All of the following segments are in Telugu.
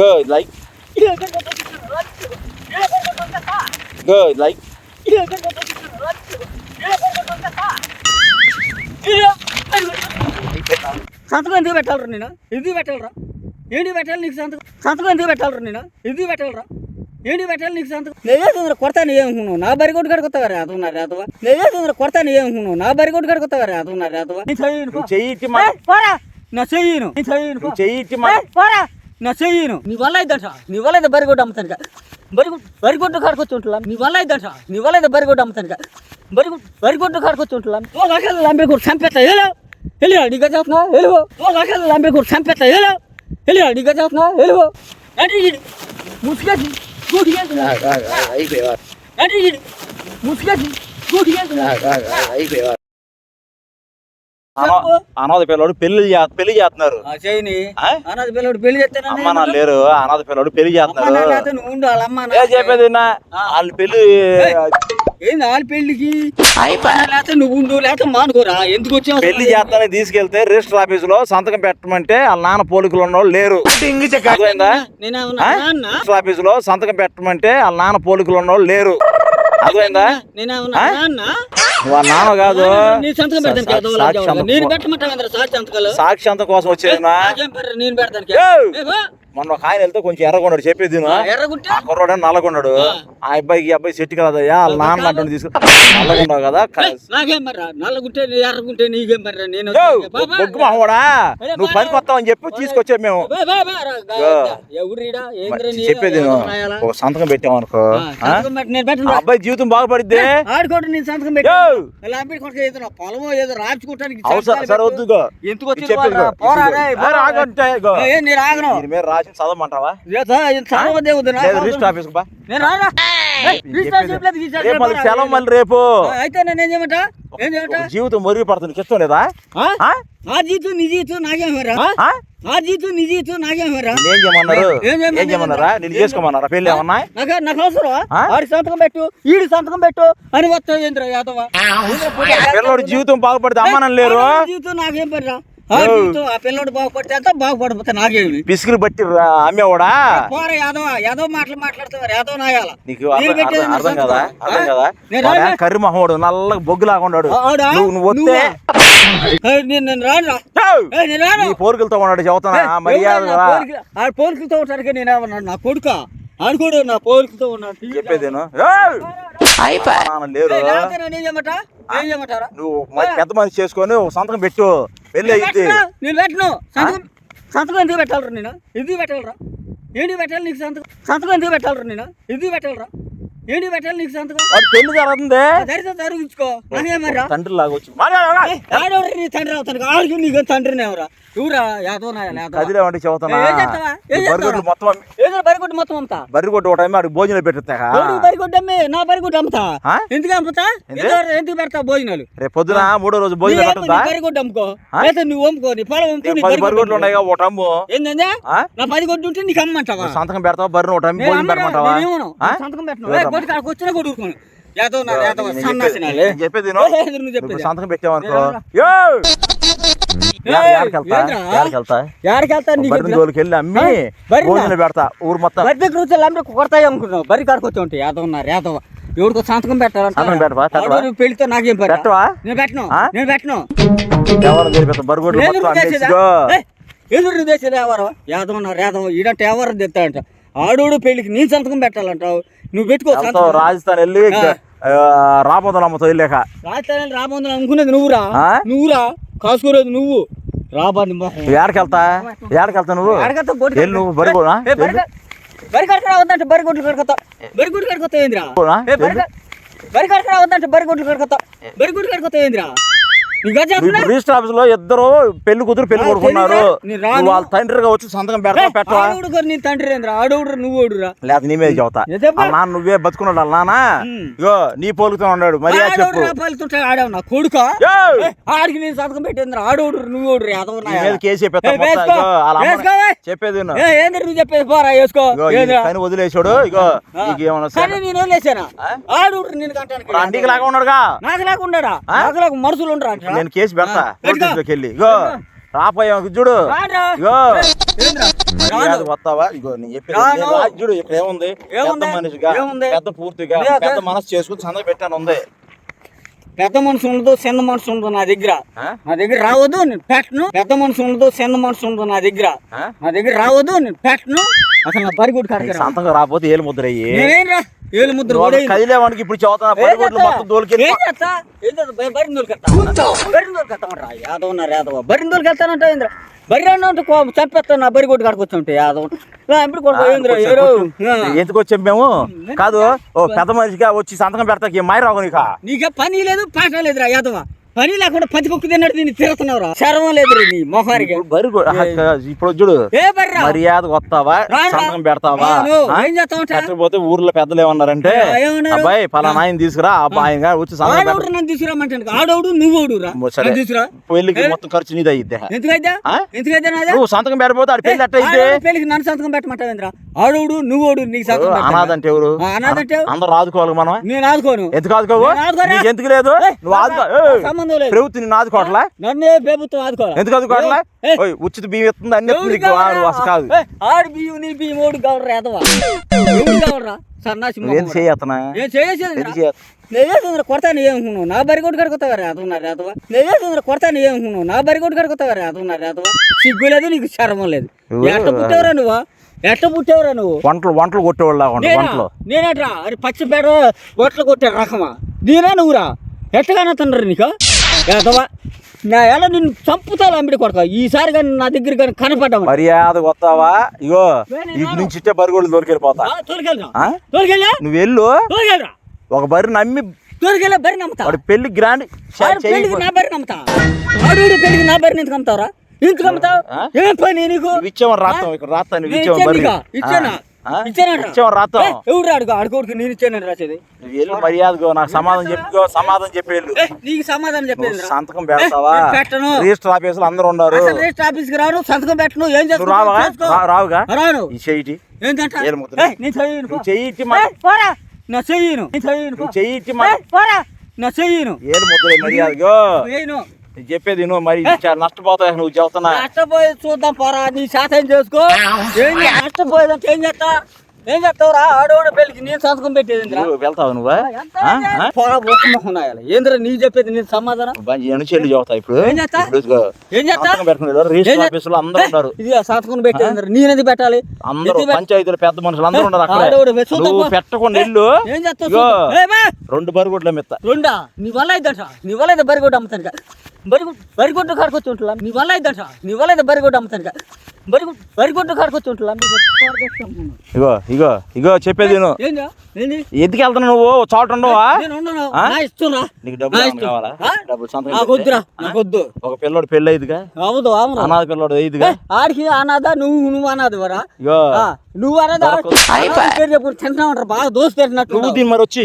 Good, like. Good, like. సంతకం ఎందుకు పెట్టాలరా నేను? ఎందుకు పెట్టాలరా? ఏంటి పెట్టాలి నీకు సంతకం? సంతకం ఎందుకు పెట్టాలరా నేను? ఎందుకు పెట్టాలరా? ఏంటి పెట్టాలి నీకు సంతకం? నేనే తొందర కొడతాను ఏమనుకున్నావు? నా బరి కొట్టు కడుకొస్తావా రేతవా రేతవా నేనే తొందర కొడతాను ఏమనుకున్నావు? నా బరి కొట్టు రేతవా నీ చెయ్యను నువ్వు చెయ్యి నా చెయ్యి మా- పోరా. నా చెయ్యను. నీ వల్ల అయిద్దంట. నీ వల్ల అయితే బరి కొట్టు అమ్ముతాను బరి బరి కొట్టు కాడుకొచ్చి ఉంటున్నా నీ వల్ల అయిద్దంట. నీ వల్ల అయితే బరి కొట్టు అమ్ముతాను బరి బరి కొట్టు కాడుకొచ్చి ఉంటున్నా ఓ లక్షలు లంబే కొట్టు చంపేస్తా హేలో వెళ్ళిరా నీ గజ అవుతున్నా వెళ్ళిపో ఓ లక్షలు లంబే కొట్టు చంపేస్తా హేలో వెళ్ళిరా నీ గజ అవుతున్నా వెళ్ళిపో అంటే ముసుగేసి గూటిగేసి అంటే ముసుగేసి గూటిగేసి అనా- అనాథ పిల్లడు పెళ్ళి పెళ్ళి చేస్తున్నారు. పిల్లడు పెళ్ళి చేస్తాను అమ్మ నాన్న లేరు అనాథ పిల్లడు పెళ్ళి చేస్తున్నారు. వాళ్ళ చెప్పేది నా వాళ్ళు పెళ్ళి ఏంది ఆడ పెళ్ళికి లేకపోతే నువ్వు ఉండు లేకపోతే మానుకోరా? ఎందుకు వచ్చావు? పెళ్ళి చేస్తానని తీసుకెళ్తే రిజిస్టర్ ఆఫీస్లో సంతకం పెట్టమంటే వాళ్ళ నాన్న పోలికలు ఉన్న వాళ్ళు లేరు. రిజిస్టర్ ఆఫీస్లో సంతకం పెట్టమంటే వాళ్ళ నాన్న పోలికలు ఉన్న వాళ్ళు లేరు. అర్థమైందా? ఆ? నాన్న? కాదు. సాక్షి కోసం. వచ్చేది మొన్న ఒక ఆయన వెళ్తే కొంచెం ఎర్రగొండడు చెప్పేది ఆ కుర్రాడు నల్లగొండడు. ఆ. అబ్బాయికి ఈ అబ్బాయి సెట్ కదయ్యా వాళ్ళ నాన్న అంటుంది తీసుకు కదా బొగ్గు మామూడా నువ్వు పనికి వస్తావని చెప్పి తీసుకొచ్చావు మేము. చెప్పేది? ఒక సంతకం పెట్టామనుకో ఆ, ఆ? సంతకం పెట్టి నేను పెట్టను ఆ రా. అబ్బాయి జీవితం బాగుపడిద్ది పొలమో ఏదో సరే. వద్దు. ఎందుకు వచ్చి చెప్పేది రాసి చదవమంటావా. రిజిస్టర్ ఆఫీస్ బా. నేను మళ్ళీ చేయలేదు. సెలవు మళ్ళీ రేపు. అయితే నేను ఏం చేయమంటా? ఏం చేయమంటా? ఒక జీవితం మురిగి పడుతుంది ఇష్టం లేదా? ఆ? ఆ? నా జీతం నీ జీతం నాకేం హెరా ఆ? నా జీతం నీ ఏం చేయమన్నారు? ఏం నేను చేసుకోమన్నారా? పెళ్ళి ఏమన్నా? నాకు నాకు అవసరం ఆ? ఆడి సంతకం పెట్టు ఈడి సంతకం పెట్టు అని వస్తావు ఏంద్ర యాదవ పిల్లడు జీవితం బాగుపడితే అమ్మానం లేరు. జీవితం నాకేం పడిరా ఆ పిల్లడు బాగుపడితే బాగుపడిపోతే నాకేమి? పిసికిరి బట్టి అమ్మేవాడా? పోర యాదవ యాదవ మాటలు మాట్లాడుతావు యాదవ నాయాల. నీకు అర్థం. కదా అర్థం? కదా? కర్రి మొహోడు నల్లగా బొగ్గులాగా ఉన్నాడు. ఆడా? నువ్వు వస్తే నేను రాను. నీ పోరుకులతో ఉన్నాడు చెబుతున్నా మర్యాద ఆ పోలికలతో ఉంటానికి నేను నా కొడుక? ఆడుకోడు నా పోలికలతో ఉన్నాడు. చెప్పేదేను నాన్న లేరు. నువ్వు పెద్ద మనిషి చేసుకొని ఒక సంతకం పెట్టు. పెళ్ళి అయ్యింది పెట్టను, నేను పెట్టను. సంతకం సంతకం ఎందుకు పెట్టాలరా నేను? ఎందుకు పెట్టాలరా? ఏంటి పెట్టాలి నీకు సంతకం? సంతకం ఎందుకు పెట్టాలరా నేను? ఎందుకు పెట్టాలరా? ఏంటి పెట్టాలి నీకు సంతకం? వాడు పెళ్ళి జరుగుతుంది? తరిగించుకో. నాకేమరా తండ్రి లాగా వచ్చి మాట్లాడరా? ఆడెవరు నీ తండ్రి అవుతాను ఆడికి నీకు తండ్రిని ఎవరా ఎవరా బరిగొడ్లు మొత్తం అమ్మి- ఏదో బరిగొడ్డు మొత్తం అమ్ముతా? బరిగొడ్డు ఒక టైం ఆడికి భోజనం పెట్టేస్తాక ఎవరికి బరిగొడ్డు అమ్మి? నా బరిగొడ్డు అమ్ముతా? ఎందుకు అమ్ముతా? ఎందుకు- పెడతా భోజనాలు? రేపు పొద్దున మూడో రోజు భోజనం నీ పెట్టద్దా బరిగొడ్డు అమ్ముకో. ఆ? లేదా నువ్వు అమ్ముకో నీ పొలం అమ్ముకో నీ బరిగొడ్లు ఉన్నాయి. ఒకటి అమ్ము? నా పది గొడ్డు ఉంటే నీకు అమ్మంటావా? సంతకం పెడతావా? బర్రెని ఒక టైం నేను భోజనం అమ్మరా, పెట్టమంటావా? నేనేమను. ఆ? సంతకం పెట్టను. గొడ్డు కాడకు వచ్చినా కొడుకును యాదవ్ నా యాదవ్ సన్నాసి చెప్పేది- నాలే. నువ్వు సంతకం పెట్టావనుకో యో! పెడతా ఊరు మొత్తం. బరి దగ్గర వచ్చి అందరూ కొడతాయి అనుకున్నావు బరి కాడికి వచ్చి ఉంటాయి యాదవ్ ఉన్నారు యాదవ్ ఎవరికో సంతకం పెట్టాలంట. పెళ్ళితో నాకేం పెట్టవా? నేను పెట్టను. ఆ? నేను పెట్టను. ఎవరు నువ్వు చేసేది? ఉన్నారు యాదవ్ ఈడంటే ఎవరు తెస్తాడంట. ఆడోడు పెళ్ళికి నీ సంతకం పెట్టాలంటావు. నువ్వు పెట్టుకో. రాజస్థాన్ వెళ్ళి. రాబోతులు అమ్మతో వెళ్ళాక. రాజధాని రాబోందని అనుకునేది నువ్వురా? నువ్వురా? కాసుకోలేదు నువ్వు. రాబాంది ఏడకెళ్తా ఏడకెళ్తా నువ్వు? వెళ్ళి నువ్వు బరిగోనా బరి కడ- బరి కడక రావద్దంటే బరి గొడ్లు కడకతా బరి గుడ్లు కడకతా ఏందిరా? బరి కడ- బరి కడక రావద్దంటే బరి గొడ్లు కడకతా బరి గుడ్లు కడకతా ఏందిరా? రిజిస్టర్ ఆఫీస్లో ఇద్దరు పెళ్ళి కూతురు పెళ్ళి కొడుకున్నారు వాళ్ళ తండ్రిగా వచ్చి సంతకం పెడతా పెట్టవా? నీ తండ్రి ఆడవుడు నువ్వు లేకపోతే నీ మీద చెబుతా. నాన్న నువ్వే బతుకున్నాడు నాన్న. ఇగో నీ పోలుకుతో ఉన్నాడు మరి చెప్పు. ఆడావు నా కొడుక! ఆడికి నేను సంతకం పెట్టిందిరా? ఆడవుడు నువ్వు నీ కేసు. చెప్పేది నువ్వు చెప్పేది? పోరా వేసుకో. వదిలేసాడు ఇగో నేను వదిలేసానా ఆ? ఆడవుడు నేను అండికి లాగా ఉన్నాడుగా? నాకు లేకుండా ఆ? నాకు మనుషులు ఉండరా నేను కేసు పెడతా. పోలీసులోకి వెళ్ళి. ఇగో రాపోయా చూడు. ఇగో. వస్తావా? ఇగో నేను చూడు ఇక్కడ ఏముంది? పెద్ద? మనిషిగా? పెద్ద పూర్తిగా. పెద్ద మనసు చేసుకుని సంద పెట్టాను ఉంది. పెద్ద మనసు ఉండదు చిన్న మనసు ఉండదు నా దగ్గర? నా దగ్గర రావద్దు నేను పెట్టను. పెద్ద మనసు ఉండదు చిన్న మనసు ఉండదు నా దగ్గర? నా దగ్గర రావద్దు నేను పెట్టను. అసలు నా బరిగుడు నీకు కడకరా సంతకం రాకపోతే ఏలు ముద్ర అయ్యి నేనేం రా? ఏలు ముద్ర ఊడేయను. కదిలేవానికి ఇప్పుడు చదువుతున్నా చేస్తా? మొత్తం బరిని దొరికెత్తామంటరా? యాదవ్ బరిని దొరికెత్తానంట ఏంద్ర? బరి అన్నంటే చంపేస్తాను బరి కొట్టి కడుకొచ్చుంటే యాదవ్. ఎందుకు వచ్చాం మేము? కాదు ఓ పెద్ద మనిషిగా వచ్చి సంతకం పెడతాకి మాయరావు నీకా? నీకే పని లేదు పాట లేదురా యాదవ పని లేకుండా పది కుక్కు తిన్నట్టు దీన్ని తిరుగుతున్నావురా. శరవం లేదురా నీ మొహానికి. బరి ఇప్పుడు చూడు ఏ బర్రా మర్యాద వస్తావా. సంతకం పెడతావా? ఏం? పెట్టకపోతే ఊర్లో పెద్దలు ఏమన్నారంటే? అబ్బాయి పలానా ఆయన తీసుకురా అబ్బాయి వచ్చి ఆడవుడు నన్ను తీసుకురామంటాను ఆడవుడు నువ్వుడు రా. సరే. నన్ను తీసుకురా. పెళ్ళికి? మొత్తం ఖర్చు నీది అయ్యిద్ది ఎందుకైతే? ఎందుకైతే నాదే? నువ్వు సంతకం పెట్టకపోతే ఆడి పెళ్ళి అట్ట అయితే ఆడవుడు పెళ్ళికి నన్ను సంతకం పెట్టమంటావేంద్రా ఆడవుడు నువ్వుడు నీకు సంతకం పెట్టాలా? అనాథ అంటే ఎవరు? అందరూ ఆదుకోవాలి మనం నేను ఆదుకోను. ఎందుకు ఆదుకోవు? ఎందుకు లేదు? నువ్వు ఆదుకో. సంబంధం లేదు. ప్రభుత్వం నిన్ను ఆదుకోవట్లా? నన్నే ప్రభుత్వం ఆదుకోవాలి? ఎందుకు ఆదుకోవట్లా? ఉచిత బియ్యం ఇస్తుంది అన్ని నీకు అసలు కాదు. ఆడు బియ్యం నీ బియ్యం ఓడి కావడరా ఎదవా? సన్నాసి ఏం చేయత్తనా ఏం చేసేది కొడతాను ఏమనుకున్నావు? నా కొడతాను ఏమనుకున్నావు? సిగ్గు లేదు నీకు శరమం లేదు. ఎట్ట పుట్టావురా నువ్వు? ఎట్ట పుట్టావురా నువ్వు? వంటలు వంటలు కొట్టేవాళ్ళు? వంటలు. నేనేట్రా? పచ్చిపేడ బొట్లు కొట్టే రకమా? నేనా నువ్వురా? ఎట్టగానే తండ్రి నీకు? ఎదవా నా ఎలా నిన్ను చంపుతాను అంబిడి కొడక? ఈసారి కానీ నా దగ్గర కానీ కనపడ్డామా మర్యాద వస్తావా? ఇగో ఇటు నుంచి ఇట్టే బరిగోళ్ళు దొరికెళ్ళిపోతా? తోలికెళ్ళా? నువ్వు వెళ్ళు. ఒక బరి నమ్మి తోలికెళ్ళా బరి నమ్ముతా. వాడి పెళ్ళి గ్రాండ్ పెళ్ళికి నా బరి నమ్ముతా. ఆడు పెళ్ళికి నా బరిని ఎందుకు అమ్ముతావురా ఎందుకు అమ్ముతావు ఆ? ఏం పని నీకు? ఇచ్చామని రాస్తాం ఇక్కడ రాస్తా నువ్వు నేను ఇచ్చావు ఇచ్చాను? బరి? ఇచ్చానా? ఏయ్, ఎవడు అడుగు? అడుకోడికి నేను రాసేది. వెళ్ళు మర్యాదగో నాకు సమాధానం చెప్పుకో సమాధానం చెప్పి వెళ్ళు ఏయ్, నీకు సమాధానం చెప్పేది సంతకం పెడతావా? పెట్టను. రిజిస్టర్ ఆఫీసులు అందరూ ఉన్నారు. రిజిస్టర్ ఆఫీస్కి రాను సంతకం పెట్టను ఏం చేస్తావు రా- రావుగా? రాను. ఈ చెయ్యి ఏంటంట చెయ్యి పోరా. నా చెయ్యను చెయ్యి పోరా. నా చెయ్యను ఏలు ముద్ర మర్యాదగో నేను చెప్పేది నువ్వు మరి చాలా నష్టపోతావు నువ్వు చెబుతున్నా. నష్టపోయేది చూద్దాం పోరా నీ శాతం చేసుకో. నష్టపోయేదంటే ఏం చేస్తా? ఏం చేస్తావురా? ఆడోడు పెళ్ళికి నేను సంతకం పెట్టేది నువ్వు వెళ్తావు నువ్వా? ఏంద్ర నీ చెప్పేది నేను సమాధానం? ఎనుచెల్లి చెబుతా ఇప్పుడు. ఏం చేస్తా? ఇప్పుడు ఇదిగో, ఏం చేస్తా? సంతకం పెట్టుకున్నారు రిజిస్టర్ ఏం ఆఫీసులో అందరూ ఉన్నారు ఇది సంతకం పెట్టేది నేనేది పెట్టాలి? అందరూ పంచాయతీలు పెద్ద మనుషులు అందరూ ఉన్నారు అక్కడ. నువ్వు. పెట్టకుండా ఇల్లు ఏం చేస్తావు! రెండు బరుగుడ్ల మెత్త. రెండా? నీ వల్ల అయిద్దంట నీ వల్ల అయితే బరిగొడ్డు అమ్ముతాను బరిగుడ్డు బరిగుడ్డు కాడుకొచ్చి ఉంటున్నా నీ వల్ల అయిద్దంట నీ వల్ల అయితే బరిగుడ్డు అమ్ముతాను ఇగో ఇగో ఇగో చెప్పేది ఎందుకు వెళ్తున్నావు నువ్వు? చోట ఉండవా? నీకు డబ్బులు కావాలా? డబ్బులు ఒక పిల్లోడు పెళ్ళి అవును. అనాథ పిల్లోడు ఆడికి అనాథ నువ్వు నువ్వు అనాథ వరా ఇగో. నువ్వు అనాథ పేరు చెప్పు టెన్షన్ ఉంటారు బాగా పెట్టినట్టు నువ్వు తిని మరి వచ్చి.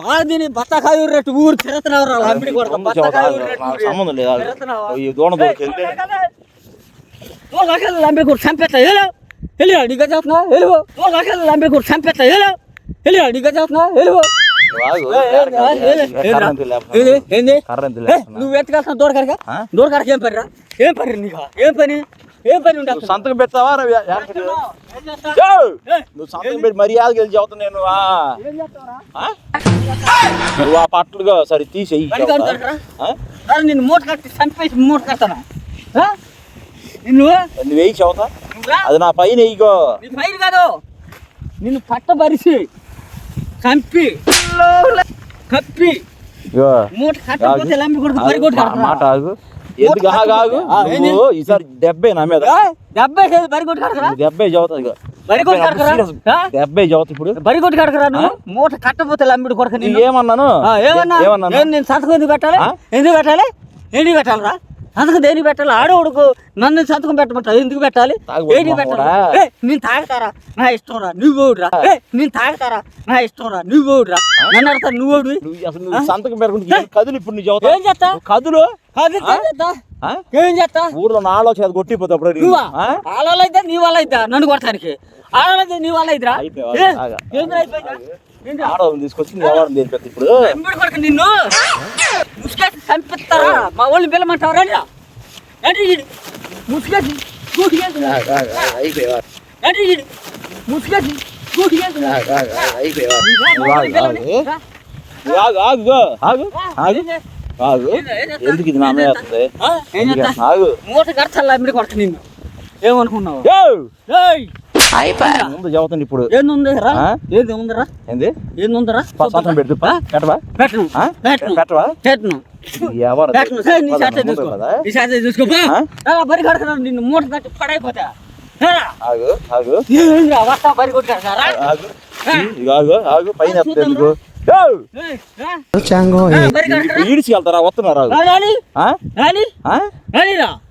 బాగా తిని బత్తకాయ ఊరు తిరుగుతున్నావు. సంబంధం లేదు తిరుగుతున్నావా? ఈ దూడ దొరికి వెళ్తే ఓ లక్షలు లంబి కూడా చంపేస్తా హేలో వెళ్ళిరా నీకు చదువుతున్నా వెళ్ళిపో ఓ లక్షలు లంబి కూడా చంపేస్తా హేలో వెళ్ళిరా నీకు చదువుతున్నా వెళ్ళిపో ఆగు. కర్రంతి లేపనా? ఏంది ఏంది కర్రంతి ఏ, లేపనా? నువ్వు ఎత్తుకెళ్తున్నా దూరకరగా ఆ? దూరకరకి ఏం పనిరా ఏం పని నీకు ఏం పని ఏం పని ఉండే నువ్వు సంతకం పెడతావా రా, యా- యా- యో! నువ్వు సంతకం పెట్టి మర్యాద గెలిచి చెబుతున్నా నేను ఆ. ఆ? నువ్వు ఆ పట్లుగా సరే తీసేయి పని కడతారా? నిన్ను మూట కట్టి చంపేసి మూట కడతాను నిన్ను నువ్వు వేయి నువ్వురా? అది నా పైన వేయిగో నీ పైరు కాదు. నిన్ను పట్టబరిసి చంపి కప్పి మూట ఆగు, ఎందుకు ఆగు ఆగు? ఆ, ఏంది? నువ్వు ఈసారి డెబ్బై నా మీద. డెబ్బై డెబ్బై చదువుతా ఇగో. బరిగొట్టు కడకరా? డెబ్బై ఇప్పుడు. నువ్వు? మూట కట్టపోతే కొడక ఏమన్నాను? ఏమన్నా ఏమన్నాను? నేను సంతకం ఎందుకు పెట్టాలి? ఎందుకు పెట్టాలి ఎందుకు పెట్టాలిరా సంతకం దేనికి పెట్టాలి? ఆడోడుకు నన్ను సంతకం పెట్టమంటావు. ఎందుకు పెట్టాలి? ఏంటి పెట్టాలి? నేను తాగుతారా? నా ఇష్టం రా నువ్వు ఓడురా నేను తాగుతారా? నా ఇష్టం రా నువ్వు ఓడురా నన్ను అడతా నువ్వు ఓడి సంతకం పెట్టుకుంటే కదులు ఇప్పుడు నువ్వు ఏం చేస్తా? కదులు? ఏం చేస్తా? ఊర్లో నాలో చేత కొట్టిపోతా. నువ్వా? ఆ? ఆడవాళ్ళు అయితే నీ వల్ల అయితే నన్ను కొడతానికి. ఆడవాళ్ళు అయితే నీ అయితేరా? ఆగా. ఏంది అయిపోయిందా? తీసుకొచ్చి నీ ఇప్పుడు. నిన్ను? ముసుకేసి చంపిస్తారా? మా వాళ్ళు పిల్లమంటారా అంటే ముసుకేసి అంటే ముసుకేసి ఎందుకు ఇది నా మీద ఆగు. మూట కడతా మీరు కొడతా నిన్ను. ఏమనుకున్నావు? అయిపోయి. ముందు చదువుతుంది ఇప్పుడు? ఏంది ఏది ఉందరా ఏంది? ఏంది ఉందరా పక్కన పెట్టు పెట్టవా పెట్టను. వస్తున్నారా?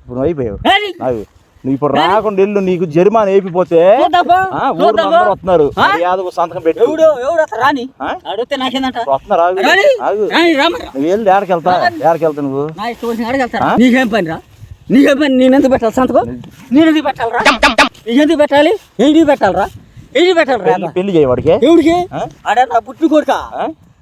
ఇప్పుడు అయిపోయావు. నువ్వు ఇప్పుడు రాకుండా ఇల్లు నీకు జరిమానా వేపిపోతే వస్తున్నారు. యాదవ్ సంతకం నువ్వు పని? నేను ఎందుకు పెట్టాలి సంతకం పెట్టాలి? పెట్టాలి ఏంటి పెట్టాలి రా ఏంటి పెట్టాలి పెళ్ళి చేయవాడికి? ఎవడికి? అడే నా పుట్టిన కొడుకా?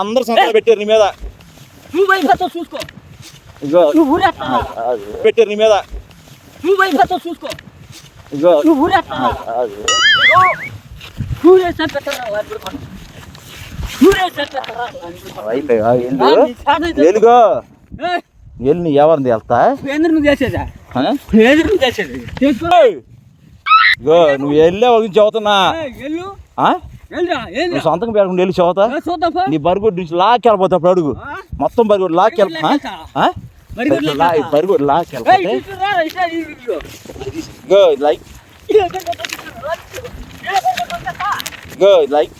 అందరు సంతకాలు పెట్టారు నీ మీద. పెట్టారు నీ మీద. నువ్వు అయిపోతావు ఎవరిని వెళ్తా? నువ్వు చేసేదా? చేసేది? నువ్వు వెళ్ళే ఒక చదువుతున్నా. నువ్వు సొంతంగా పెట్టకుండా వెళ్ళి చదువుతా? నీ బరిగొడ్డు నుంచి లాక్కెళ్ళిపోతా అప్పుడు అడుగు. మొత్తం బరిగొడ్డు లాక్కెళ్ళి బరిగొడ్డు లాక్కెళ్ళిపోతే గో లైక్. Go like.